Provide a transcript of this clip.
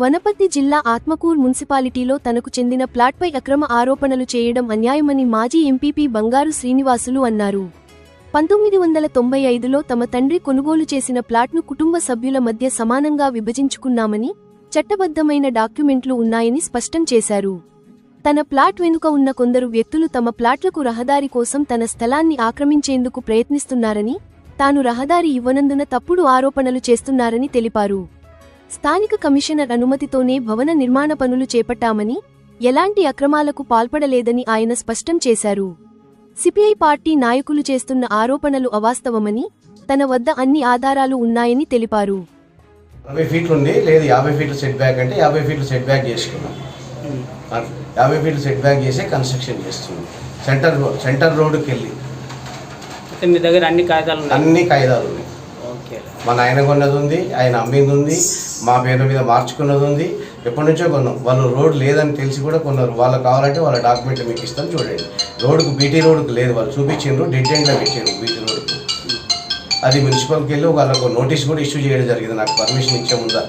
వనపర్తి జిల్లా ఆత్మకూర్ మున్సిపాలిటీలో తనకు చెందిన ప్లాట్పై అక్రమ ఆరోపణలు చేయడం అన్యాయమని మాజీ ఎంపీపీ బంగారు శ్రీనివాసులు అన్నారు. పంతొమ్మిది వందల తొంభై ఐదులో తమ తండ్రి కొనుగోలు చేసిన ప్లాట్ను కుటుంబ సభ్యుల మధ్య సమానంగా విభజించుకున్నామని చట్టబద్ధమైన డాక్యుమెంట్లు ఉన్నాయని స్పష్టం చేశారు. తన ప్లాట్ వెనుక ఉన్న కొందరు వ్యక్తులు తమ ప్లాట్లకు రహదారి కోసం తన స్థలాన్ని ఆక్రమించేందుకు ప్రయత్నిస్తున్నారని తాను రహదారి ఇవ్వనందున తప్పుడు ఆరోపణలు చేస్తున్నారని తెలిపారు. స్థానిక కమిషనర్ అనుమతితోనే భవన నిర్మాణ పనులు చేపట్టామని ఎలాంటి అక్రమాలకు పాల్పడలేదని ఆయన స్పష్టం చేశారు. సిపిఐ పార్టీ నాయకులు చేస్తున్న ఆరోపణలు అవాస్తవమని తన వద్ద అన్ని ఆధారాలు ఉన్నాయని తెలిపారు. నలభై ఫీట్లు ఉంది లేదు యాభై ఫీట్లు సెట్ బ్యాక్ అంటే యాభై ఫీట్లు సెట్ బ్యాక్ చేసుకున్నాం. అట్లా. యాభై ఫీట్లు సెట్ బ్యాక్ చేసే కన్స్ట్రక్షన్ చేస్తున్నాం. సెంటర్ రోడ్ సెంటర్ రోడ్డుకి వెళ్ళి మీ దగ్గర అన్ని కాగితాలు ఉన్నాయి? అన్ని కాయిదాలు ఉన్నాయి. మా నాయన కొన్నది ఉంది ఆయన అమ్మింది ఉంది మా పేరు మీద మార్చుకున్నది ఉంది ఎప్పటి నుంచో కొన్నాం. వాళ్ళు రోడ్ లేదని తెలిసి కూడా కొన్నారు. వాళ్ళకి కావాలంటే వాళ్ళ డాక్యుమెంట్ మీకు ఇస్తాను చూడండి. రోడ్డుకు బీటీ రోడ్డుకు లేదు. వాళ్ళు చూపించిండ్రు డెడ్ ఎండ్లో పెట్టారు బీటీ రోడ్డుకు. అది మున్సిపల్కి వెళ్ళి వాళ్ళకు నోటీస్ కూడా ఇష్యూ చేయడం జరిగింది. నాకు పర్మిషన్ ఇచ్చే ముందా?